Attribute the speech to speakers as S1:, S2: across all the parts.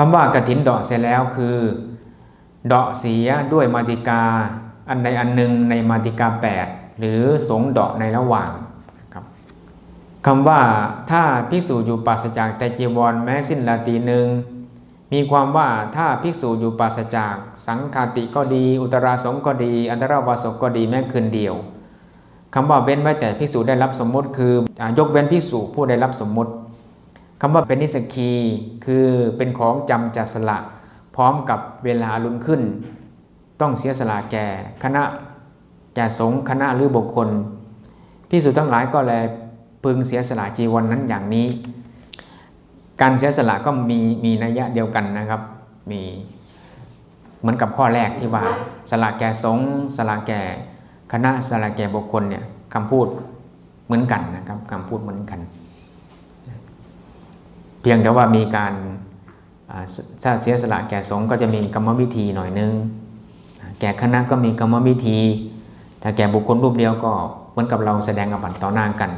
S1: คำว่ากฐินเดาะเสร็จแล้วคือเดาะเสียด้วยมาติกา อันใดอันหนึ่งในมาติกา 8 หรือสงเดาะในระหว่างครับคำว่าถ้าภิกษุอยู่ปราศจากแต่จีวรแม้สิ้นลาตีหนึ่งมีความว่าถ้าภิกษุอยู่ปราศจาก สังคาติก็ดี อุตราสงก็ดี อันตรวาสกก็ดีแม้คืนเดียวคำว่าเว้นไว้แต่ภิกษุได้รับสมมติ คือยกเว้นภิกษุผู้ได้รับสมมติ คำว่าเป็นนิสกีคือเป็นของจำจัดสละพร้อมกับเวลาลุนขึ้น ต้องเสียสละแก่คณะแก่สงฆ์คณะหรือบุคคลภิกษุทั้งหลายก็แลพึงเสียสละจีวรนนั้นอย่างนี้ การเสียสละก็มีมีนัยยะเดียวกันนะครับ มีเหมือนกับข้อแรกที่ว่าสละแก่สงฆ์สละแก่คณะสละแก่บุคคลเนี่ยคำพูดเหมือนกันนะครับคำพูดเหมือนกัน เพียงแต่ว่ามีการอ่าถ้าเสียสละแก่สงฆ์ก็จะมีกรรมวิธีหน่อยนึง แก่คณะก็มีกรรมวิธี ถ้าแก่บุคคลรูปเดียวก็เหมือนกับเราแสดงอบัตต่อหน้ากัน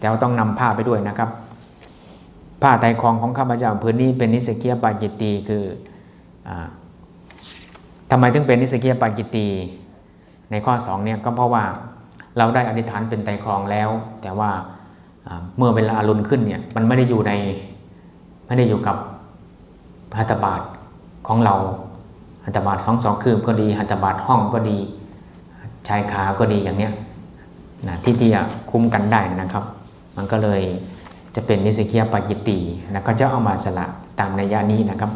S1: แต่ว่าต้องนำผ้าไปด้วยนะครับ ผ้าไตรคองของข้าพเจ้าพื้นนี้เป็นนิสเกียปาจิตีคืออาทำไมถึงเป็นนิสเกียปาจิตีในข้อ2เนี่ยก็เพราะว่าเราได้อธิษฐานเป็นไตรคองแล้ว แต่ว่าอ่าเมื่อเวลาอรุณขึ้นเนี่ยมันไม่ได้อยู่ใน ไม่ได้อยู่กับหัตถบาทของเราหัตถบาทสองสองคืบก็ดีหัตถบาทห้องก็ดี ชายขาก็ดีอย่างเนี้ยนะที่ที่จะคุ้มกันได้นะครับ มันก็เลยจะเป็นนิสเกียปาจิตตีแล้วก็จะเอามาสละตามนัยะนี้นะครับ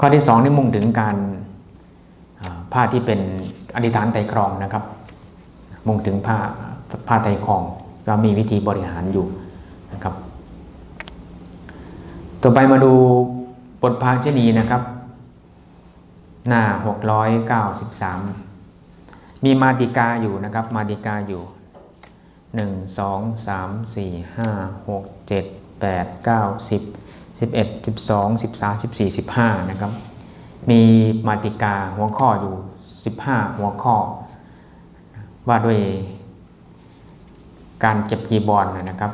S1: ข้อที่สองนี่มุ่งถึงการผ้าที่เป็นอธิษฐานไตรครองนะครับ มุ่งถึงผ้าผ้าไตรครองเรามีวิธีบริหารอยู่นะครับ ต่อไปมาดูบทภาชนีนะครับ หน้า 693 มีมาติกาอยู่นะครับ มาติกาอยู่หนึ่งสองสามสี่ห้าหกเจ็ดแปดเก้าสิบสิบเอ็ดสิบสองสิบสามสิบสี่สิบห้านะครับ มีมาติกาหัวข้ออยู่สิบห้าหัวข้อ ว่าด้วยการเก็บจีบอลนะครับ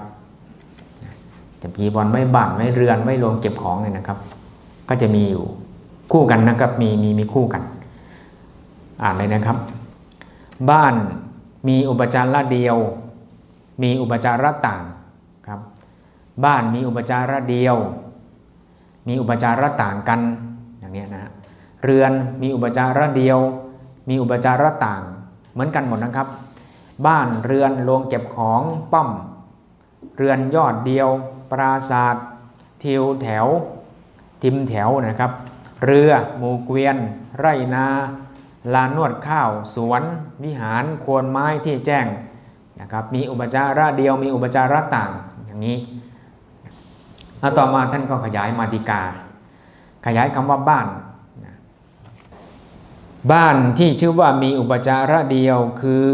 S1: เก็บจีบอลไม่บ้านไม่เรือนไม่รวมเก็บของเนี่ยนะครับ ก็จะมีอยู่คู่กันนะครับมีมีมีคู่กัน อ่านเลยนะครับ บ้านมีอุปจาระเดียว มีอุปจาระต่างครับบ้านมีอุปจาระเดียว มีอุปจาระต่างกันอย่างนี้นะฮะเรือนมีอุปจาระเดียว มีอุปจาระต่าง เหมือนกันหมดนะครับ บ้านเรือนโรงเก็บของป้อม เรือนยอดเดียว ปราศาสตร์ทิวแถว ทิมแถวนะครับ เรือหมู่เกวียน ไรนาลานนวดข้าว สวนวิหารโคนไม้ที่แจ้งนะครับมีอุปจาระเดียวมีอุปจาระต่างอย่างนี้แล้วต่อมาท่านก็ขยายมาติกา ขยายคำว่าบ้าน บ้านที่ชื่อว่ามีอุปจาระเดียวคือ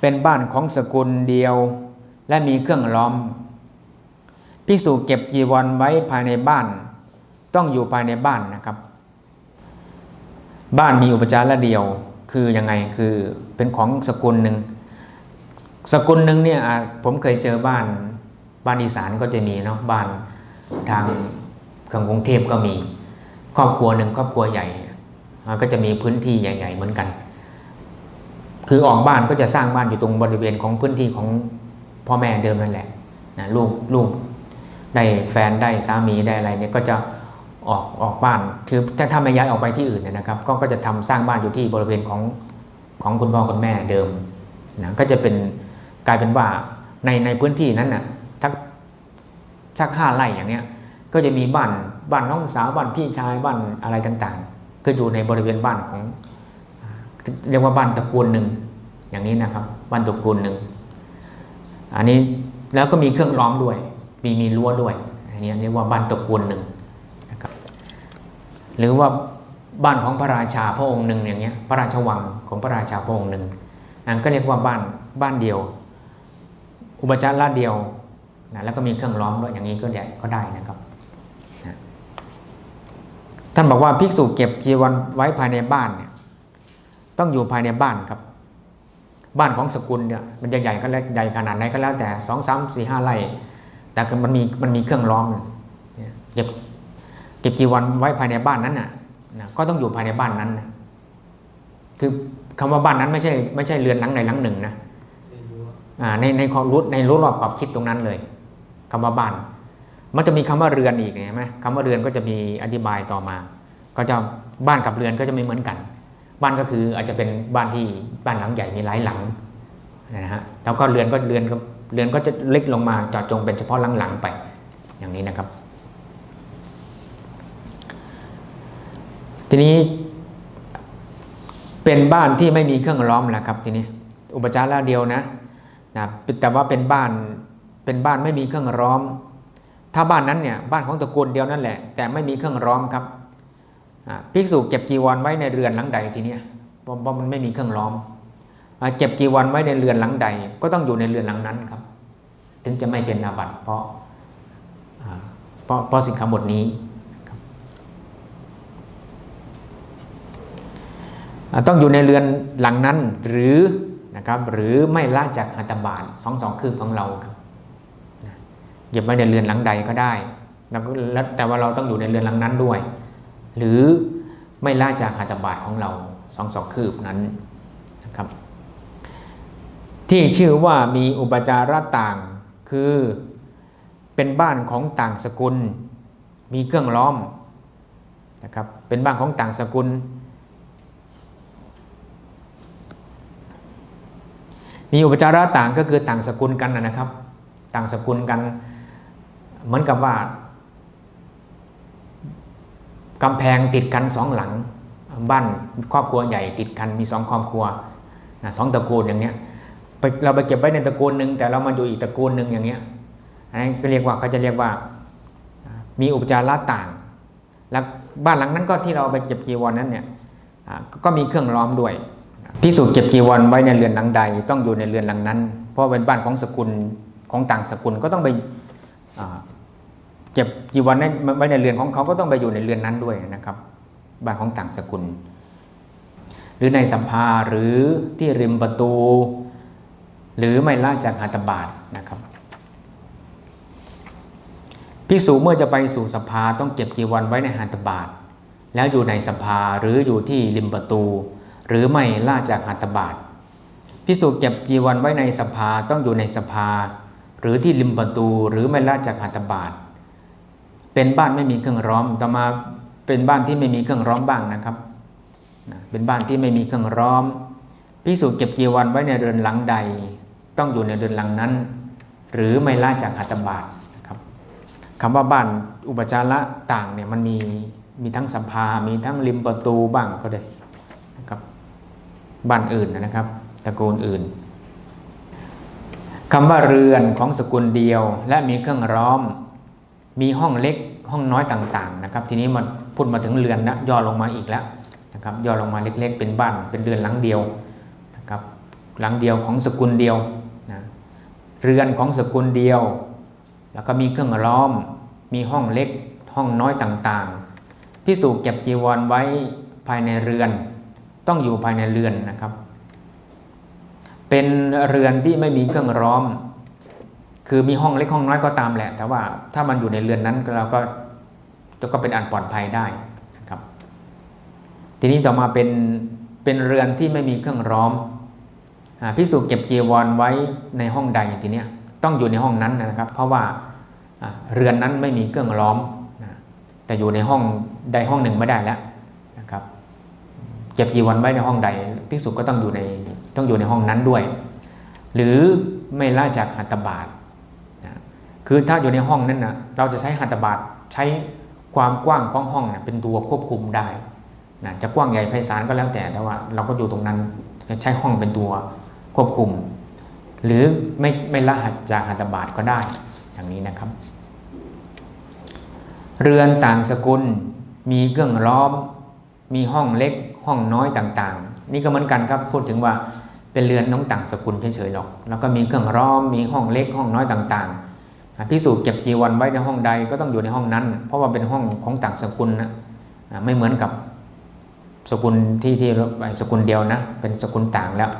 S1: เป็นบ้านของสกุลเดียว และมีเครื่องล้อม ภิกษุเก็บจีวรไว้ภายในบ้าน ต้องอยู่ภายในบ้านนะครับ บ้านมีอุปจาระเดียวคือยังไงคือเป็นของสกุลหนึ่งสกุลหนึ่งเนี่ยผมเคยเจอบ้านบ้านอีสานก็จะมีเนาะบ้านทางทางกรุงเทพก็มี ครอบครัวหนึ่งครอบครัวใหญ่ก็จะมีพื้นที่ใหญ่ ๆ เหมือนกัน คือออกบ้านก็จะสร้างบ้านอยู่ตรงบริเวณของพื้นที่ของพ่อแม่เดิมนั่นแหละนะลูกลูก ได้แฟนได้สามีได้อะไรเนี่ยก็จะออกออกบ้านคือถ้าถ้าไม่ย้ายออกไปที่อื่นเนยนะครับ ก็ก็จะทำสร้างบ้านอยู่ที่บริเวณของของคุณพ่อคุณแม่เดิมนะก็จะเป็นกลายเป็นว่าในในพื้นที่นั้นน่ะสักสักห้าไร่อย่างเนี้ยก็จะมีบ้านบ้านน้องสาวบ้านพี่ชายบ้านอะไรต่างๆ ก็อยู่ในบริเวณบ้านของ เรียกว่าบ้านตระกูลหนึ่งอย่างนี้นะครับ บ้านตระกูลหนึ่งอันนี้แล้วก็มีเครื่องล้อมด้วย มีมีรั้วด้วยอันนี้เรียกว่าบ้านตระกูลหนึ่งนะครับหรือว่าบ้านของพระราชาพระองค์หนึ่งอย่างเงี้ยพระราชวังของพระราชาพระองค์หนึ่งอันก็เรียกว่าบ้านบ้านเดียว อุปจาระเดียวนะแล้วก็มีเครื่องล้อมด้วยอย่างนี้ก็ได้ก็ได้นะครับนะท่านบอกว่าภิกษุเก็บจีวรไว้ภายในบ้านเนี่ยต้องอยู่ภายในบ้านครับ บ้านของสกุลเนี่ยมันจะใหญ่ก็แล้วใหญ่ขนาดไหนก็แล้วแต่สองสามสี่ห้าไร่ แต่มันมีมันมีเครื่องล้อมเนี่ยเก็บเก็บจีวรไว้ภายในบ้านนั้นน่ะนะก็ต้องอยู่ภายในบ้านนั้นนะคือคำว่าบ้านนั้นไม่ใช่ไม่ใช่เรือนหลังใดหลังหนึ่งนะ
S2: ไม่รู้ว่า
S1: อ่าในในความรู้ในรู้รอบขอบคิดตรงนั้นเลยคำว่าบ้าน มันจะมีคำว่าเรือนอีกเนี่ยเห็นไหมคำว่าเรือนก็จะมีอธิบายต่อมา ก็จะบ้านกับเรือนก็จะไม่เหมือนกัน บ้านก็คืออาจจะเป็นบ้านที่บ้านหลังใหญ่มีหลายหลังนะฮะแล้วก็เรือนก็เรือนก็ เรือนก็จะเล็กลงมาเจาะจงเป็นเฉพาะหลังๆไป อย่างนี้นะครับ ทีนี้เป็นบ้านที่ไม่มีเครื่องล้อมแหละครับทีนี้อุปจาระเดียวนะนะแต่ว่าเป็นบ้านเป็นบ้านไม่มีเครื่องล้อม ถ้าบ้านนั้นเนี่ยบ้านของตระกูลเดียวนั่นแหละ แต่ไม่มีเครื่องล้อมครับภิกษุเก็บจีวรไว้ในเรือนหลังใดทีนี้เพราะเพรามันไม่มีเครื่องล้อม เก็บจีวรไว้ในเรือนหลังใด ก็ต้องอยู่ในเรือนหลังนั้นครับ ถึงจะไม่เป็นอาบัติเพราะเพราะเพราะสิ่งขบทนี้ต้องอยู่ในเรือนหลังนั้นหรือนะครับหรือไม่ละจากหัตบาทสองสองคืบของเราครับเก็บไว้ในเรือนหลังใดก็ได้แล้วแต่ว่าเราต้องอยู่ในเรือนหลังนั้นด้วย หรือไม่ละจากหัตบาทของเราสองสองคืบนั้น ที่ชื่อว่ามีอุปจาระต่างคือเป็นบ้านของต่างสกุล มีเครื่องล้อมนะครับเป็นบ้านของต่างสกุล มีอุปจาระต่างก็คือต่างสกุลกันนะครับ ต่างสกุลกัน เหมือนกับว่ากำแพงติดกันสองหลัง บ้านครอบครัวใหญ่ติดกันมีสองครอบครัวสองตระกูลอย่างเนี้ย ไปเราไปเก็บไว้ในตระกูลหนึ่งแต่เรามาอยู่อีกตระกูลหนึ่งอย่างเงี้ยอันนี้ก็เรียกว่าเขาจะเรียกว่ามีอุปจาระต่าง แล้วบ้านหลังนั้นก็ที่เราไปเก็บจีวรนั้นเนี่ยก็มีเครื่องล้อมด้วยพิสูจน์เก็บจีวรไว้ในเรือนหลังใด ต้องอยู่ในเรือนหลังนั้น เพราะเป็นบ้านของสกุลของต่างสกุลก็ต้องไปเก็บจีวรในไว้ในเรือนของเขาก็ต้องไปอยู่ในเรือนนั้นด้วยนะครับ บ้านของต่างสกุล หรือในสัมภาหรือที่ริมประตู หรือไม่ละจากหัตบาทนะครับพิสูจเมื่อจะไปสู่สภาต้องเก็บจีวรไว้ในหัตบาท แล้วอยู่ในสภาหรืออยู่ที่ริมประตู หรือไม่ล่าจากหัตบาทพิสูจเก็บจีวรไว้ในสภาต้องอยู่ในสภา หรือที่ริมประตูหรือไม่ล่าจากหัตบาท เป็นบ้านไม่มีเครื่องร้อมต่อมาเป็นบ้านที่ไม่มีเครื่องร้อมบ้างนะครับ เป็นบ้านที่ไม่มีเครื่องร้อมพิสูจเก็บจีวรไว้ในเรือนหลังใด ต้องอยู่ในเรือนหลังนั้น หรือไม่ล่าจากหัตบาทนะครับคำว่าบ้านอุปจาระต่างเนี่ยมันมีมีทั้งสัมภา มีทั้งริมประตูบ้างก็ได้นะครับบ้านอื่นนะครับตระกูลอื่นคำว่าเรือนของสกุลเดียว และมีเครื่องร้อม มีห้องเล็กห้องน้อยต่างๆนะครับ ทีนี้มันพูดมาถึงเรือนนะย่อลงมาอีกแล้วนะครับย่อลงมาเล็กๆ เป็นบ้านเป็นเรือนหลังเดียว หลังเดียวของสกุลเดียวนะเรือนของสกุลเดียว แล้วก็มีเครื่องล้อม มีห้องเล็ก ห้องน้อยต่างๆพิสูจเก็บจีวรไว้ภายในเรือน ต้องอยู่ภายในเรือนนะครับ เป็นเรือนที่ไม่มีเครื่องร้อม คือมีห้องเล็กห้องน้อยก็ตามแหละ แต่ว่าถ้ามันอยู่ในเรือนนั้นเราก็ก็เป็นอันปลอดภัยได้นะครับ ทีนี้ต่อมาเป็นเป็นเรือนที่ไม่มีเครื่องร้อม พิสูจน์เก็บจีวรไว้ในห้องใดทีเนี้ยต้องอยู่ในห้องนั้นนะครับ เพราะว่าเรือนนั้นไม่มีเครื่องล้อมนะแต่อยู่ในห้องใดห้องหนึ่งไม่ได้แล้วนะครับเก็บจีวรไว้ในห้องใดภิกษุก็ต้องอยู่ในต้องอยู่ในห้องนั้นด้วย หรือไม่ละจากหัตถบาทนะคือถ้าอยู่ในห้องนั้นนะเราจะใช้หัตถบาทใช้ความกว้างของห้องนะเป็นตัวควบคุมได้นะจะกว้างใหญ่ไพศาลก็แล้วแต่แต่ว่า เราก็อยู่ตรงนั้นใช้ห้องเป็นตัว ควบคุม หรือไม่ไม่ละจากหัตถบาทก็ได้อย่างนี้นะครับ เรือนต่างสกุลมีเครื่องล้อม มีห้องเล็กห้องน้อยต่างๆ นี่ก็เหมือนกันครับพูดถึงว่าเป็นเรือนน้องต่างสกุลเฉยๆหรอก แล้วก็มีเครื่องล้อมมีห้องเล็กห้องน้อยต่างๆพิสูจน์เก็บจีวรไว้ในห้องใดก็ต้องอยู่ในห้องนั้น เพราะว่าเป็นห้องของต่างสกุลนะไม่เหมือนกับสกุลที่ที่สกุลเดียวนะ เป็นสกุลต่างแล้ว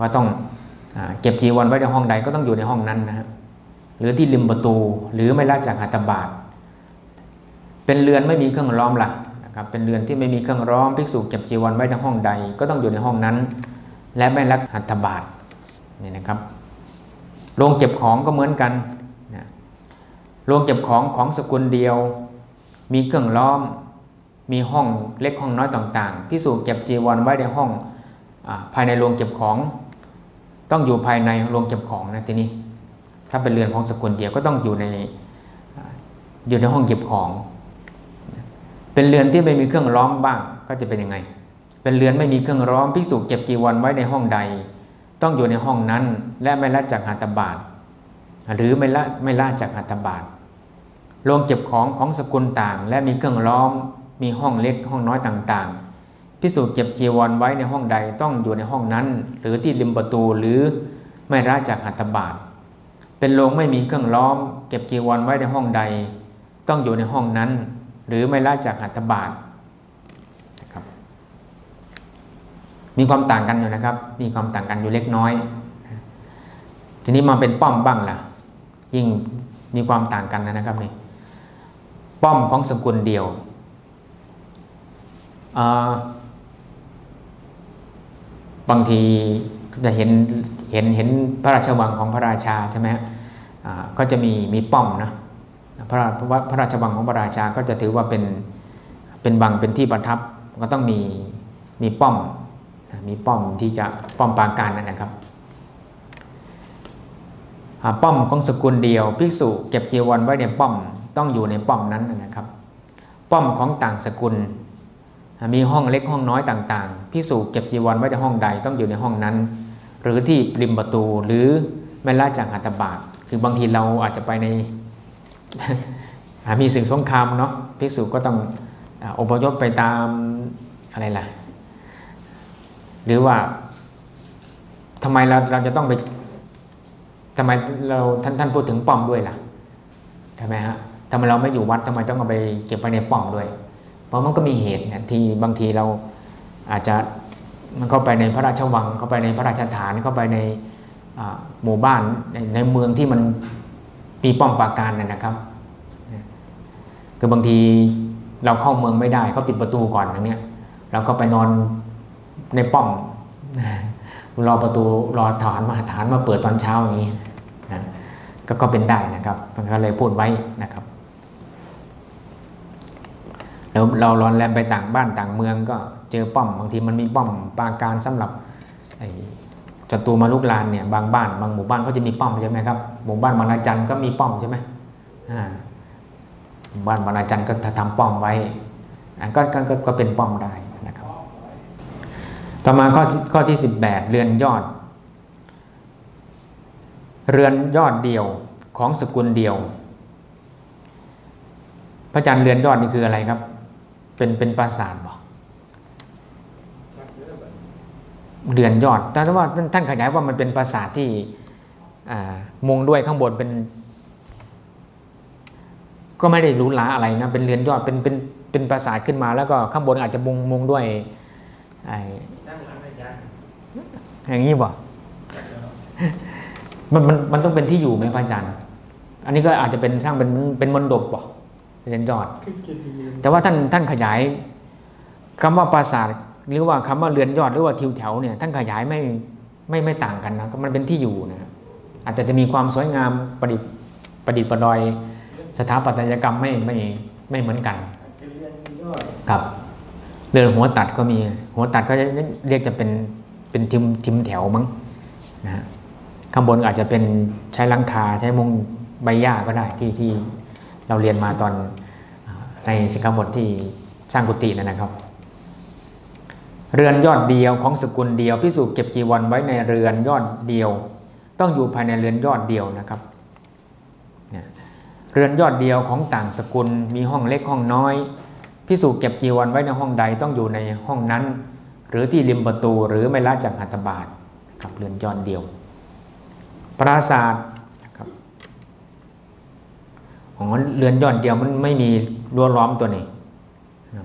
S1: ว่าต้องอเก็บจีวรไว้ในห้องใดก็ต้องอยู่ในห้องนั้นนะฮะหรือที่ริมประตูหรือไม่ละจากหัตถบาทเป็นเรือนไม่มีเครื่องล้อมล่ะนะครับเป็นเรือนที่ไม่มีเครื่องล้อมภิกษุเก็บจีวรไว้ในห้องใด ก็ต้องอยู่ในห้องนั้น และไม่รักหัตถบาทนี่นะครับโรงเก็บของก็เหมือนกันนะโรงเก็บของของสกุลเดียว มีเครื่องล้อม มีห้องเล็กห้องน้อยต่างๆ พิสูจเก็บจีวรไว้ในห้องอภายในโรงเก็บของ ต้องอยู่ภายในโรงเก็บของนะทีนี้ ถ้าเป็นเรือนของสกุลเดียวก็ต้องอยู่ในอยู่ในห้องเก็บของ เป็นเรือนที่ไม่มีเครื่องล้อมบ้างก็จะเป็นยังไง เป็นเรือนไม่มีเครื่องล้อมภิกษุเก็บจีวรไว้ในห้องใด ต้องอยู่ในห้องนั้น และไม่ละจากหัตถบาทหรือไม่ละไม่ละจากหัตถบาทโรงเก็บของของสกุลต่าง และมีเครื่องล้อมมีห้องเล็กห้องน้อยต่างๆ พิสูจน์เก็บจีวรไว้ในห้องใดต้องอยู่ในห้องนั้น หรือที่ริมประตูหรือไม่ละจากหัตถบาท เป็นโรงไม่มีเครื่องล้อม เก็บจีวรไว้ในห้องใด ต้องอยู่ในห้องนั้น หรือไม่ละจากหัตถบาทนะครับมีความต่างกันอยู่นะครับ มีความต่างกันอยู่เล็กน้อย ทีนี้มาเป็นป้อมบ้างล่ะ ยิ่งมีความต่างกันนะครับนี่ป้อมของสกุลเดียวอ่า บางทีจะเห็นเห็นเห็นพระราชวังของพระราชาใช่ไหมฮะก็จะมีมีป้อมนะพระราพระพระราชวังของพระราชาก็จะถือว่าเป็นเป็นบังเป็นที่ประทับก็ต้องมีมีป้อมมีป้อมที่จะป้อมปราการนั่นนะครับป้อมของสกุลเดียวภิกษุเก็บจีวรไว้ในป้อมต้องอยู่ในป้อมนั้นนะครับ ป้อมของต่างสกุล มีห้องเล็กห้องน้อยต่างๆพิสูจเก็บจีวรไว้ในห้องใดต้องอยู่ในห้องนั้น หรือที่ริมประตูหรือไม่ละจากหัตถบาทคือบางทีเราอาจจะไปในมีสิ่งสงครามเนาะภิกษุก็ต้องอาอพยพไปตามอะไรล่ะ หรือว่าทำไมเราเราจะต้องไปทำไมเราท่านท่านพูดถึงป้อมด้วยล่ะใช่ไหมฮะทำไมเราไม่อยู่วัดทำไมต้องเอาไปเก็บไว้ในป้อมด้วย เพราะมันก็มีเหตุนะที่บางทีเราอาจจะมันเข้าไปในพระราชวังเข้าไปในพระราชฐานเข้าไปในหมู่บ้านในในเมืองที่มันมีป้อมปราการนะนะครับคือบางทีเราเข้าเมืองไม่ได้เขาปิดประตูก่อนอย่างเนี้ยเราก็ไปนอนในป้อมรอประตูรอฐานมาฐานมาเปิดตอนเช้าอย่างนี้นะก็ก็เป็นได้นะครับมันก็เลยพูดไว้นะครับ แล้วเราร้อนแรมไปต่างบ้านต่างเมืองก็เจอป้อมบางทีมันมีป้อมปราการสำหรับศัตรูมาลุกลานเนี่ยบางบ้านบางหมู่บ้านเขาจะมีป้อมใช่ไหมครับหมู่บ้านบางนาจันก็มีป้อมใช่ไหมหมู่บ้านบางนาจันก็ทำป้อมไว้อันก็ก็ก็ก็เป็นป้อมได้นะครับ ต่อมาข้อที่ข้อที่ 18 เรือนยอด เรือนยอดเดียวของสกุลเดียว พระจันทร์เรือนยอดนี่คืออะไรครับ เป็นเป็นปราสาทบ่เรือนยอด แต่ว่าท่านขยายว่ามันเป็นปราสาทที่มุงด้วยข้างบนเป็น ก็ไม่ได้หรูหราอะไรนะเป็นเรือนยอดเป็นเป็นเป็นปราสาทขึ้นมาแล้วก็ข้างบนอาจจะมุงมุงด้วยไอ้
S2: ตั้งหลังอย์
S1: อย่างนี้บ่มันมันมันต้องเป็นที่อยู่ไหมพระอาจารย์ อันนี้ก็อาจจะเป็นสร้างเป็นเป็นมณฑปบ่ เรือนยอด
S2: ขึ้นเกียรติยืน
S1: แต่ว่าท่านท่านขยายคำว่าปราสาทหรือว่าคำว่าเรือนยอดหรือว่าทิวแถวเนี่ยท่านขยายไม่ไม่ไม่ต่างกันนะก็มันเป็นที่อยู่นะอาจจะจะมีความสวยงามประดิษฐ์ประดิษฐ์ประดอยสถาปัตยกรรมไม่ไม่ไม่เหมือนกัน
S2: จะเรียนยอด
S1: ครับเรือนหัวตัดก็มี หัวตัดก็จะเรียกจะเป็นเป็นทิมทิมแถวมั้งนะฮะข้างบนอาจจะเป็นใช้หลังคาใช้มุงใบหญ้าก็ได้ที่ที่ เราเรียนมาตอนในสิกขาบทที่สร้างกุฏินะครับ เรือนยอดเดียวของสกุลเดียวพิสูจน์เก็บจีวรไว้ในเรือนยอดเดียว ต้องอยู่ภายในเรือนยอดเดียวนะครับเรือนยอดเดียวของต่างสกุลมีห้องเล็กห้องน้อยพิสูจน์เก็บจีวรไว้ในห้องใดต้องอยู่ในห้องนั้น หรือที่ริมประตูหรือไม่ละจากหัตถบาทกับเรือนยอดเดียว ปราสาทนะครับ อ๋อเรือนยอดเดียวมันไม่มีรั้วล้อมตัวนี้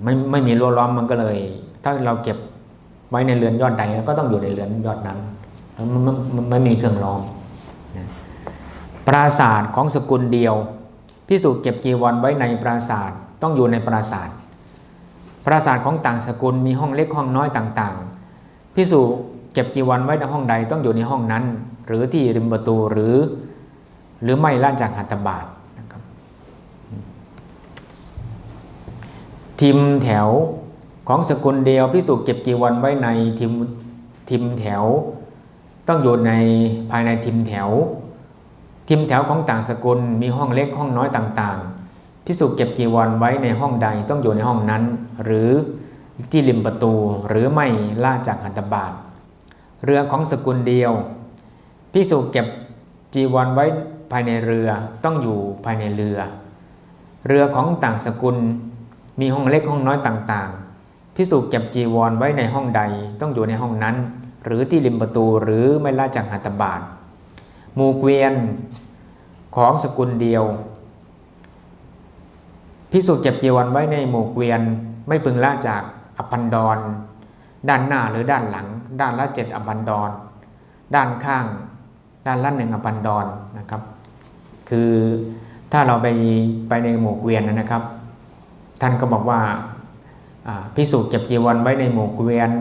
S1: ไม่ไม่มีรั้วล้อมมันก็เลย ถ้าเราเก็บไว้ในเรือนยอดใดก็ต้องอยู่ในเรือนยอดนั้นแล้วมันไม่มีเครื่องล้อมปราสาทของสกุลเดียวพิสูจน์เก็บจีวรไว้ในปราสาทต้องอยู่ในปราสาทปราสาทของต่างสกุลมีห้องเล็กห้องน้อยต่างๆพิสูจเก็บจีวรไว้ในห้องใดต้องอยู่ในห้องนั้น หรือที่ริมประตูหรือ หรือไม่ล่าจากหัตถบาทนะครับ ทิมแถวของสกุลเดียวพิสูจเก็บจีวรไว้ในทิมทิมแถว ต้องอยู่ในภายในทิมแถว ทิมแถวของต่างสกุลมีห้องเล็กห้องน้อยต่างๆ พิสุเก็บจีวรไว้ในห้องใดต้องอยู่ในห้องนั้น หรือที่ริมประตูหรือไม่ล่าจากหัตถบาทเรือของสกุลเดียวพิสุเก็บจีวรไว้ภายในเรือต้องอยู่ภายในเรือ เรือของต่างสกุล มีห้องเล็กห้องน้อยต่างๆ พิสุเก็บจีวรไว้ในห้องใดต้องอยู่ในห้องนั้น หรือที่ริมประตูหรือไม่ล่าจากหัตถบาทหมู่เกวียนของสกุลเดียว พิสุเก็บจีวรไว้ในหมู่เกวียนไม่พึงละจากอปันดร ด้านหน้าหรือด้านหลัง ด้านละเจ็ดอปันดร ด้านข้าง ด้านละหนึ่งอปันดรนะครับ คือถ้าเราไปไปในหมู่เกวียนนะครับ ท่านก็บอกว่าอ่าพิสุเก็บจีวรไว้ในหมู่เกวียน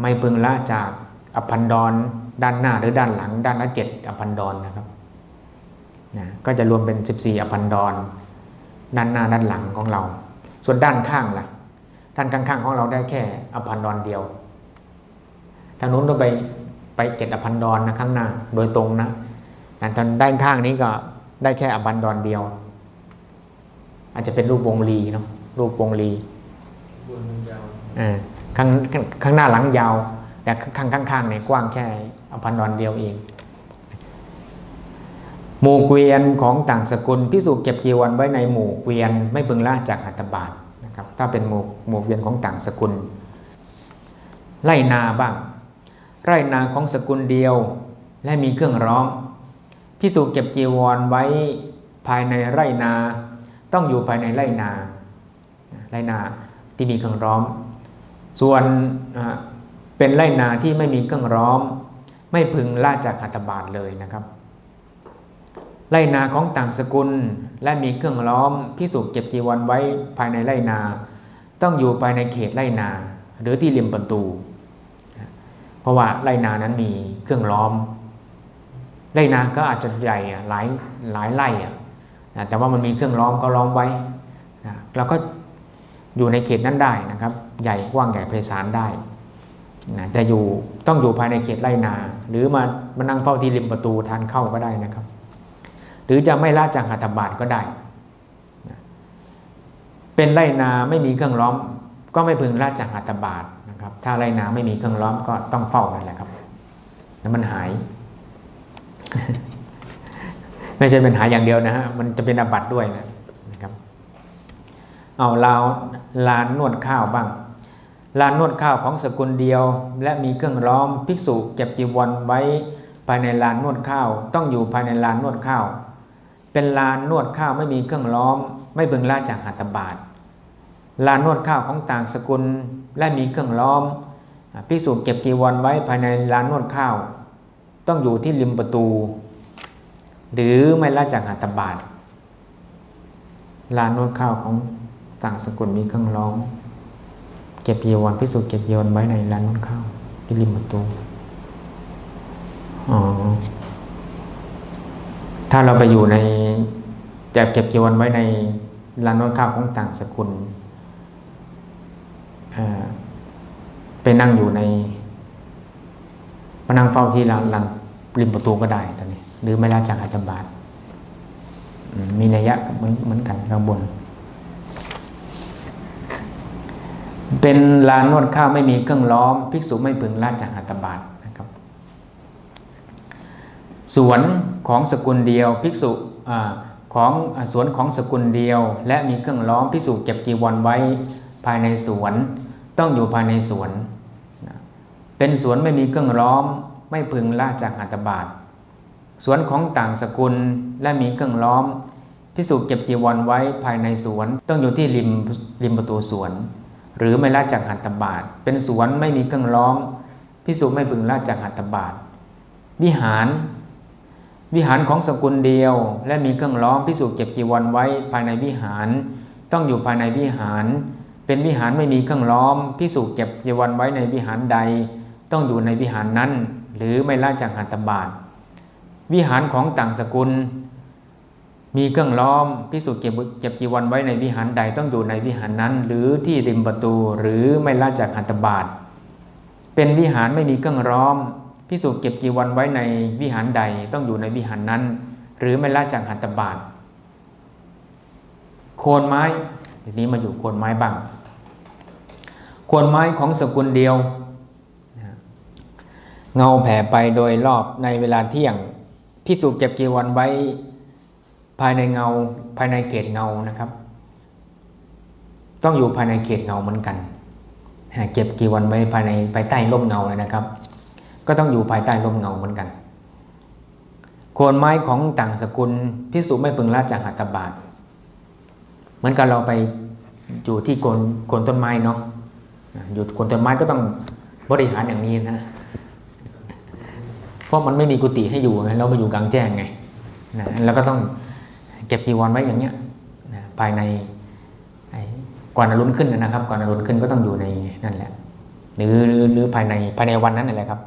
S1: ไม่พึงละจากอปันดรด้านหน้าหรือด้านหลัง ด้านละเจ็ดอปันดรนะครับนะก็จะรวมเป็น 14อปันดร ด้านหน้าด้านหลังของเรา ส่วนด้านข้างล่ะด้านข้างๆของเราได้แค่อพันดรเดียวทางนู้นต้องไปไปเจ็ดอพันดรนะข้างหน้าโดยตรงนะแต่ทางด้านข้างนี้ก็ได้แค่อพันดรเดียว อาจจะเป็นรูปวงรีเนาะ รูปวงรี
S2: บนมันยาว
S1: เออข้างข้างข้างหน้าหลังยาว แต่ข้างข้างข้างๆเนี่ยกว้างแค่อพันดรเดียวเองหมู่เกวียนของต่างสกุลพิสูจเก็บจีวรไว้ในหมู่เกวียนไม่พึงละจากหัตถบาทนะครับถ้าเป็นหมู่หมู่เกวียนของต่างสกุล ไร่นาบ้าง ไร่นาของสกุลเดียวและมีเครื่องร้องพิสูจเก็บจีวรไว้ภายในไร่นา ต้องอยู่ภายในไร่นา ไรนาที่มีเครื่องร้อม ส่วนเป็นไรนาที่ไม่มีเครื่องร้อม ไม่พึงละจากหัตบาทเลยนะครับไรนาของต่างสกุลและมีเครื่องล้อมพิสูจเก็บจีวรไว้ภายในไรนา ต้องอยู่ภายในเขตไรนา หรือที่ริมประตู เพราะว่าไรนานั้นมีเครื่องล้อมไรนาก็อาจจะใหญ่หลายหลายไร่แต่ว่ามันมีเครื่องล้อมก็ล้อมไว้เราก็ อยู่ในเขตนั้นได้นะครับ ใหญ่กว้างใหญ่ไพศาลได้นะแต่อยู่ต้องอยู่ภายในเขตไรนา หรือมามานั่งเฝ้าที่ริมประตูทานเข้าก็ได้นะครับ หรือจะไม่ละจากหัตถบาทก็ได้นะเป็นไรนาไม่มีเครื่องล้อม ก็ไม่พึงละจากหัตถบาทนะครับ ถ้าไรนาไม่มีเครื่องล้อมก็ต้องเฝ้านั่นแหละครับแล้วมันหาย ไม่ใช่เป็นหายอย่างเดียวนะฮะมันจะเป็นอาบัตด้วยนะ เอาลาวลานนวดข้าวบ้างลานนวดข้าวของสกุลเดียว และมีเครื่องล้อมภิกษุเก็บจีวรไว้ภายในลานนวดข้าว ต้องอยู่ภายในลานนวดข้าว เป็นลานนวดข้าวไม่มีเครื่องล้อม ไม่พึงละจากหัตถบาทลานนวดข้าวของต่างสกุลและมีเครื่องล้อมภิกษุเก็บจีวรไว้ภายในลานนวดข้าว ต้องอยู่ที่ริมประตู หรือไม่ละจากหัตถบาทลานนวดข้าวของ ต่างสกุลมีเครื่องล้อมเก็บจีวรภิกษุเก็บจีวรไว้ในลานนวดข้าวที่ริมประตูอ๋อถ้าเราไปอยู่ในจะเก็บจีวรไว้ในลานนวดข้าวของต่างสกุลอ่อไปนั่งอยู่ในมานั่งเฝ้าที่ลานานริมประตูก็ได้ตอนนี้ หรือไม่ละจากอัตบาทมมีนัยยะเหมือนเหมือนกันข้างบน เป็นลานนวดข้าวไม่มีเครื่องล้อม ภิกษุไม่พึงละจากอัตบาทนะครับ สวนของสกุลเดียว ภิกษุของสวนของสกุลเดียว และมีเครื่องล้อมภิกษุเก็บจีวรไว้ภายในสวน ต้องอยู่ภายในสวน เป็นสวนไม่มีเครื่องล้อม ไม่พึงละจากหัตบาทสวนของต่างสกุลและมีเครื่องล้อมภิกษุเก็บจีวรไว้ภายในสวน ต้องอยู่ที่ริมริมประตูสวน หรือไม่ละจากหัตถบาท เป็นสวนไม่มีเครื่องล้อมภิกษุไม่พึงละจากหัตถบาท วิหาร วิหารของสกุลเดียว และมีเครื่องล้อมพิสูจเก็บจีวรไว้ภายในวิหาร ต้องอยู่ภายในวิหาร เป็นวิหารไม่มีเครื่องล้อมพิสุเก็บจีวรไว้ในวิหารใด ต้องอยู่ในวิหารนั้น หรือไม่ละจากหัตถบาท วิหารของต่างสกุล มีเครื่องล้อมพิสุเก็บเก็บจีวรไว้ในวิหารใดต้องอยู่ในวิหารนั้น หรือที่ริมประตูหรือไม่ละจากหัตถบาทเป็นวิหารไม่มีเครื่องล้อมพิสุเก็บจีวรไว้ในวิหารใดต้องอยู่ในวิหารนั้น หรือไม่ละจากหัตถบาทโคนไม้ทีนี้มาอยู่โคนไม้บ้างโคนไม้ของสกุลเดียวเงาแผ่ไปโดยรอบในเวลาเที่ยงพิสุเก็บจีวรไว้ ภายในเงาภายในเขตเงานะครับ ต้องอยู่ภายในเขตเงาเหมือนกันเก็บกี่วันไว้ภายในภายใต้ร่มเงาเลยนะครับ ก็ต้องอยู่ภายใต้ร่มเงาเหมือนกัน โคนไม้ของต่างสกุลพิสุไม่พึงละจากหัตถบาทเหมือนกับเราไปอยู่ที่โคนโคนต้นไม้เนาะอยู่โคนต้นไม้ก็ต้องบริหารอย่างนี้นะเพราะมันไม่มีกุฏิให้อยู่เราไปอยู่กลางแจ้งไงนะแล้วก็ต้อง เก็บจีวรไว้อย่างเงี้ยภายในก่อนอรุณขึ้นนะครับ ก่อนอรุณขึ้นก็ต้องอยู่ในนั่นแหละหรือหรือหรือภายในภายในวันนั้นนั่นแหละครับ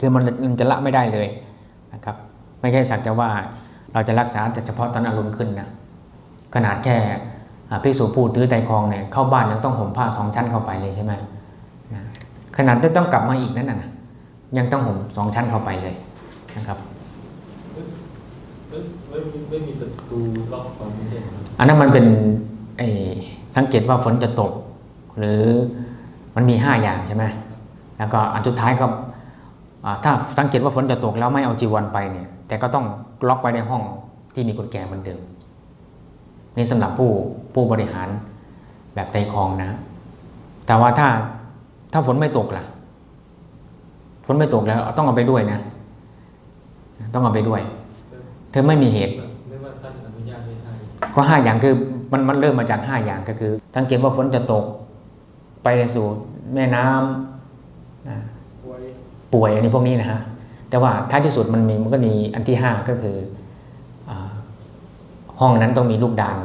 S1: คือมันมันจะละไม่ได้เลยนะครับ ไม่ใช่สักแต่ว่าเราจะรักษาแต่เฉพาะตอนอรุณขึ้นนะขนาดแค่อ่าภิกษุผู้ถือไตคองเนี่ยเข้าบ้านยังต้องห่มผ้าสองชั้นเข้าไปเลยใช่ไหมขนาดที่ต้องกลับมาอีกนั่นน่ะนะยังต้องห่มสองชั้นเข้าไปเลยนะครับ
S2: ไม่ไม่มีประตูล็อกของไม่ใช่อั
S1: นนั้นมันเป็นไอ้สังเกตว่าฝนจะตก หรือมันมี5อย่างใช่ไหมแล้วก็อันสุดท้ายก็ถ้าสังเกตว่าฝนจะตกแล้วไม่เอาจีวรไปเนี่ยแต่ก็ต้องล็อกไว้ในห้องที่มีกุญแจเหมือนเดิมนี่สำหรับผู้ผู้บริหารแบบไตครองนะ แต่ว่าถ้าถ้าฝนไม่ตกล่ะฝนไม่ตกแล้วต้องเอาไปด้วยนะ ต้องเอาไปด้วย ธอไม่มีเหตุ
S2: ไม่ว่าท่านอนุญาตไม่ให้
S1: ก็ห้าอย่างคือมันมันเริ่มมาจากห้าอย่างก็คือสังเกตว่าฝนจะตก ไปสู่แม่น้ำนะ
S2: ไว้
S1: ป่วยอันนี้พวกนี้นะฮะแต่ว่าท้ายที่สุดมันมีมันก็มีอันที่ห้าก็คืออาห้องนั้นต้องมีลูกดาน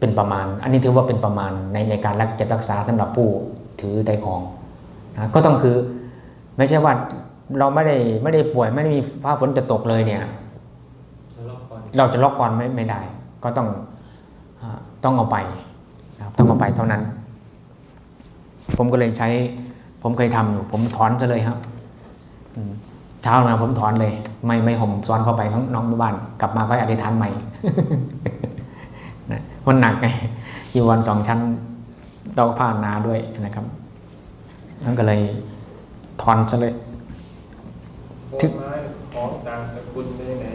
S1: เป็นประมาณ อันนี้ถือว่าเป็นประมาณในในการรักเก็บรักษาสำหรับผู้ถือไตรของนะก็ต้องคือไม่ใช่ว่าเราไม่ได้ไม่ได้ป่วยไม่ได้มีฟ้าฝนจะตกเลยเนี่ย
S2: แล้วล็อกก่อน
S1: เราจะล็อกก่อนไม่ไม่ได้ ก็ต้องต้องเอาไปนะต้องเอาไปเท่านั้น ผมก็เลยใช้ ผมเคยทำอยู่ ผมถอนซะเลยครับเช้ามาผมถอนเลย ไม่ไม่ห่มซ้อนเข้าไปน้องน้องบ้าน กลับมาก็อธิษฐานใหม่นะมันหนักไงอยู่วันสองชั้นต้องผ้าหนาด้วยนะครับนั่นก็เลยถอนซะเลย
S2: โคนไม้ของต่างสกุลเป็นยังไง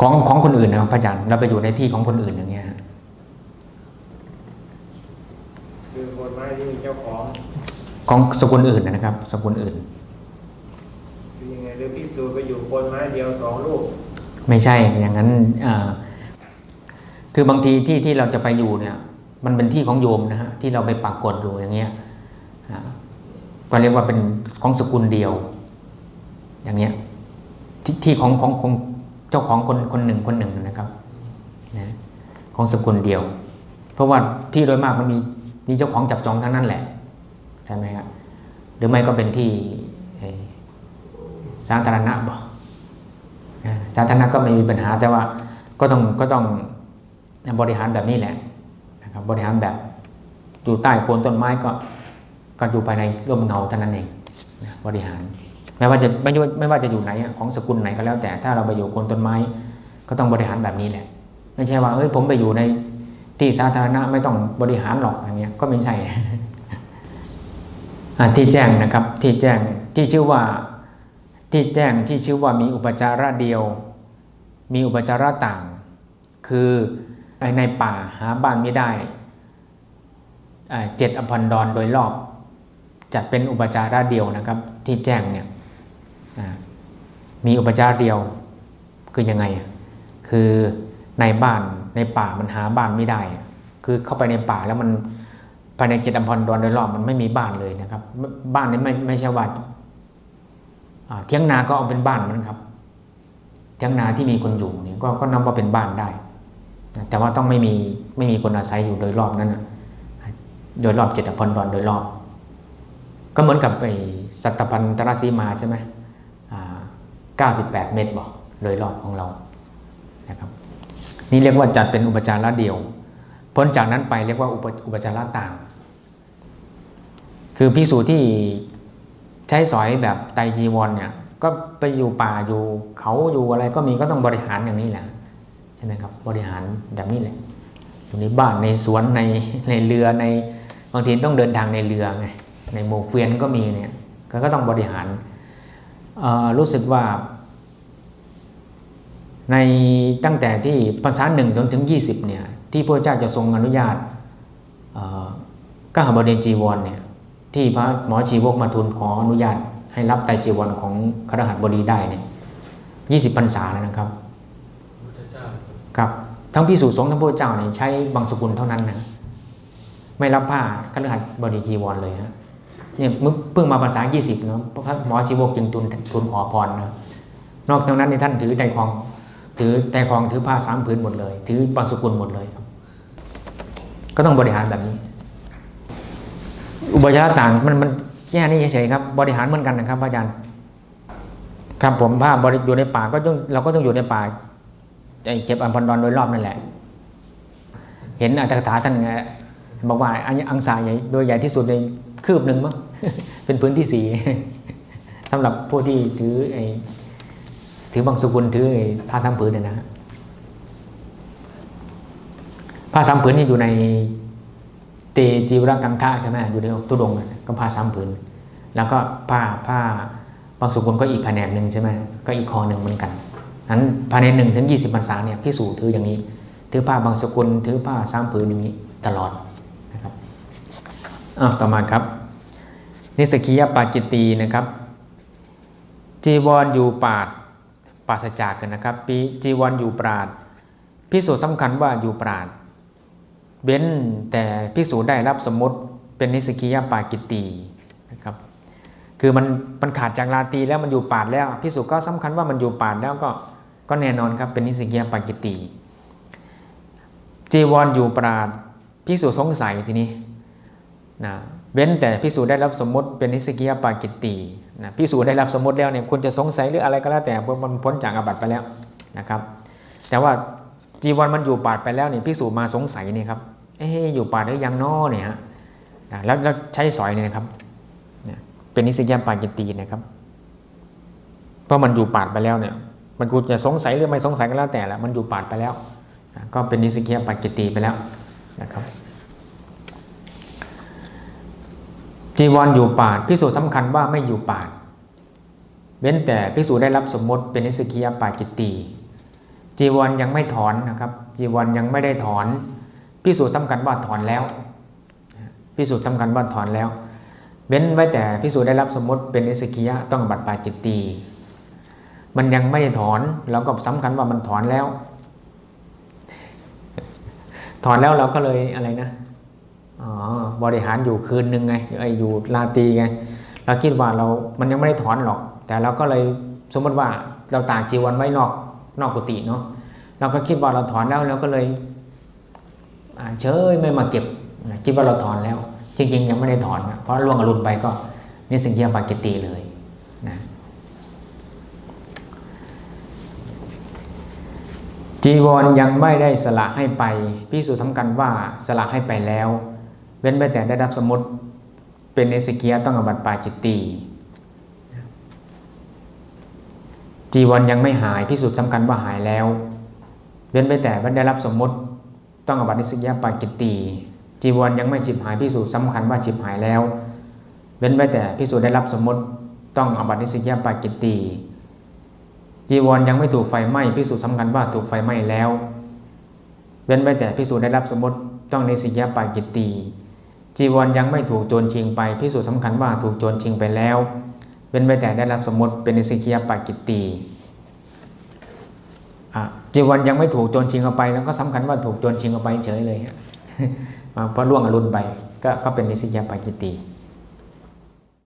S1: ของของคนอื่นนะครับพระอาจารย์เราไปอยู่ในที่ของคนอื่นอย่างเงี้ยฮะ
S2: คือโคนไม้ที่มีเจ้าของ
S1: ของสกุลอื่นนะครับ สกุลอื่น
S2: คือยังไงหรือพิสูจน์ไปอยู่โคนไม้เดียวสองลูก
S1: ไม่ใช่อย่างนั้นอ่าคือบางทีที่ที่เราจะไปอยู่เนี่ย มันเป็นที่ของโยมนะฮะที่เราไปปักกฎอยู่อย่างเงี้ยอ่าก็เรียกว่าเป็นของสกุลเดียว อย่างเงี้ยที่ที่ของของของ เจ้าของคนคนหนึ่งคนหนึ่งนะครับนะของสกุลเดียว เพราะว่าที่โดยมากมันมีมีเจ้าของจับจองทั้งนั้นแหละใช่ไหมครับหรือไม่ก็เป็นที่สาธารณะบ่อ่าสาธารณะก็ไม่มีปัญหาแต่ว่าก็ต้องก็ต้องบริหารแบบนี้แหละนะครับบริหารแบบอยู่ใต้โคนต้นไม้ก็ก็อยู่ภายในร่มเงาเท่านั้นเองบริหาร ไม่ว่าจะไม่ว่าไม่ว่าจะอยู่ไหนของสกุลไหนก็แล้ว แต่ถ้าเราไปอยู่คนต้นไม้ก็ต้องบริหารแบบนี้แหละ ไม่ใช่ว่าเอ้ยผมไปอยู่ในที่สาธารณะไม่ต้องบริหารหรอกอย่างเงี้ยก็ไม่ใช่ที่แจ้งนะครับที่แจ้งที่ชื่อว่าที่แจ้งที่ชื่อว่ามีอุปจาระเดียว มีอุปจาระต่าง คือในป่าหาบ้านไม่ได้เจ็ดอภันดรโดยรอบจัดเป็นอุปจาระเดียวนะครับ ที่แจ้งเนี่ย มีอุปจารเดียวคือยังไงอะคือในบ้านในป่ามันหาบ้านไม่ได้อะคือเข้าไปในป่าแล้วมันภายในเจ็ดอภันดรโดยรอบมันไม่มีบ้านเลยนะครับ บ้านนี้ไม่ไม่ใช่ว่าเทียงนาก็เอาเป็นบ้านมือนครับ เทียงนาที่มีคนอยู่เนี่ยก็ก็นับว่าเป็นบ้านได้ แต่ว่าต้องไม่มีไม่มีคนอาศัยอยู่โดยรอบนั้นนะโดยรอบเจ็ดพันดอนโดยรอบ ก็เหมือนกับไอ้สัตพันตรสีมาใช่ไหม 98 เมตรบอกโดยรอบของเรานะครับนี่เรียกว่าจัดเป็นอุปจาระเดียว พ้นจากนั้นไปเรียกว่าอุปอุปจาระต่าง คือพิสูจน์ที่ใช้สอยแบบไตจีวรเนี่ยก็ไปอยู่ป่าอยู่เขาอยู่อะไรก็มีก็ต้องบริหารอย่างนี้แหละใช่ไหมครับบริหารแบบนี้แหละอยู่ในบ้านในสวนในในเรือในบางทีต้องเดินทางในเรือไงในหมู่เกวียนก็มีเนี่ยก็ต้องบริหาร รู้สึกว่า ในตั้งแต่ที่พรรษาหนึ่งจนถึง 20เนี่ยที่พระเจ้าจะทรงอนุญาตก้าหบดีจีวรเนี่ยที่พระหมอชีวกมาทูลขออนุญาตให้รับไตจีวรของครหัสบดีได้เนี่ยยี่สิบพรรษาแล้วนะครับครับทั้งพิสูจน์สงฆ์ทั้งพระเจ้าเนี่ยใช้บางสกุลเท่านั้นนะไม่รับผ้าคฤหัสบดีจีวรเลยฮะ เนี่ยมึงเพิ่งมาภาษายี่สิบเนาะพระหมอชีวกจึงทูลทูลขอพรนะนอกจากนั้นในท่านถือไตรคองถือไตรคองถือผ้าสามผืนหมดเลย ถือบางสกุลหมดเลยครับ ก็ต้องบริหารแบบนี้ อุปจาต่างมันมันแค่นี้เฉยๆครับ บริหารเหมือนกันนะครับพระอาจารย์ครับผมผ้าบริอยู่ในป่าก็ต้องเราก็ต้องอยู่ในป่าไอเจ็บอัมพันดอนโดยรอบนั่นแหละ เห็นอัตถกถาท่านไงบอกว่าอันอังสาใหญ่โดยใหญ่ที่สุดในคืบหนึ่งมั้ง เป็นพื้นที่สีสำหรับผู้ที่ถือไอ้ถือบางสกุลถือไอ้ผ้าสามผืนเนี่ยนะฮะผ้าสามผืนนี่อยู่ในเตจีวรกังคะใช่ไหมอยู่ในตุดงก็ผ้าสามผืน แล้วก็ผ้าผ้าบางสกุลก็อีกแผนกหนึ่งใช่ไหมก็อีกคอหนึ่งเหมือนกันนั้นภายในหนึ่งถึงยี่สิบพรรษาเนี่ยพิสูจถืออย่างนี้ ถือผ้าบางสกุลถือผ้าสามผืนอย่างนี้ตลอดนะครับอ้าวต่อมาครับ นิสกิยปาจิตตีนะครับ จีวรอยู่ปาดปราศจากกันนะครับปีจีวรอยู่ปราดพิสูจน์สำคัญว่าอยู่ปราดเว้นแต่พิสูจน์ได้รับสมมติเป็นนิสกิยปากิตตีนะครับคือมันมันขาดจากลาตีแล้วมันอยู่ปาดแล้วพิสูจน์ก็สำคัญว่ามันอยู่ปาดแล้วก็ก็แน่นอนครับเป็นนิสกิยปากิตตีจีวรอยู่ปราดพิสูจน์สงสัยทีนี้นะ เว้นแต่พิสูจน์ได้รับสมมติเป็นนิสกิยปากิตตีนะพิสูจน์ได้รับสมมติแล้วเนี่ยคุณจะสงสัยหรืออะไรก็แล้วแต่เพราะมันพ้นจากอาบัติไปแล้วนะครับแต่ว่าจีวรมันอยู่ปาดไปแล้วเนี่ยพิสูจน์มาสงสัยนี่ครับเอ๊อยู่ปาดหรือยังนอเนี่ยฮะนะแล้วแล้วใช้สอยเนี่ยนะครับเป็นนิสยามปาจิตตีนะครับเพราะมันอยู่ปาดไปแล้วเนี่ยมันกูจะสงสัยหรือไม่สงสัยก็แล้วแต่ละมันอยู่ปาดไปแล้ว ก็เป็นนิสยามปาจิตตีไปแล้วนะครับ จีวรอยู่ปาดพิสูจน์สำคัญว่าไม่อยู่ปาดเว้นแต่พิสูจน์ได้รับสมมติเป็นนิสกิยาปาจิตตีจีวรยังไม่ถอนนะครับจีวรยังไม่ได้ถอน พิสูจน์สำคัญว่าถอนแล้วพิสูจน์สำคัญว่าถอนแล้ว เว้นไว้แต่พิสูจน์ได้รับสมมติเป็นนิสกิยะต้องบัตรปาจิตตีมันยังไม่ได้ถอนเราก็สำคัญว่ามันถอนแล้ว ถอนแล้วเราก็เลยอะไรนะ บริหารอยู่คืนหนึ่งไงอยู่ลาตรีไงเราคิดว่าเรา มันยังไม่ได้ถอนหรอก แต่เราก็เลยสมมติว่าเราตากจีวรไว้นอกนอกกุฏิเนาะเราก็คิดว่าเราถอนแล้วเราก็เลยเฉยไม่มาเก็บคิดว่าเราถอนแล้ว จริง ๆ ยังไม่ได้ถอน เพราะล่วงอรุณไปก็นิสิงเกียปากิตีเลยนะจีวรยังไม่ได้สละให้ไปพิสูจน์สำคัญว่าสละให้ไปแล้ว เว้นไปแต่ได้รับสมมติเป็นเอสเกียต้องอบัตปาจิตตีจีวรยังไม่หายพิสูจน์สำคัญว่าหายแล้ว เว้นไปแต่ได้รับสมมติต้องอบัตนิสกิยปาจิตตีจีวรยังไม่ฉิบหายพิสูจน์สำคัญว่าฉิบหายแล้ว เว้นไว้แต่พิสูจน์ได้รับสมมติต้องอบัตินิสยาปากิตตีจีวรยังไม่ถูกไฟไหม้พิสูจน์สำคัญว่าถูกไฟไหม้แล้ว เว้นไว้แต่พิสูจน์ได้รับสมมติต้องนิสยาปากิตตี จีวรยังไม่ถูกโจรชิงไปพิสูจน์สำคัญว่าถูกโจรชิงไปแล้วเว้นไว้แต่ได้รับสมมติเป็นนิสยปากิตตีจีวรยังไม่ถูกโจรชิงเอาไป แล้วก็สำคัญว่าถูกโจรชิงเอาไปเฉยเลยเพราะล่วงอรุณไปก็ก็เป็นนิสยปากิตตี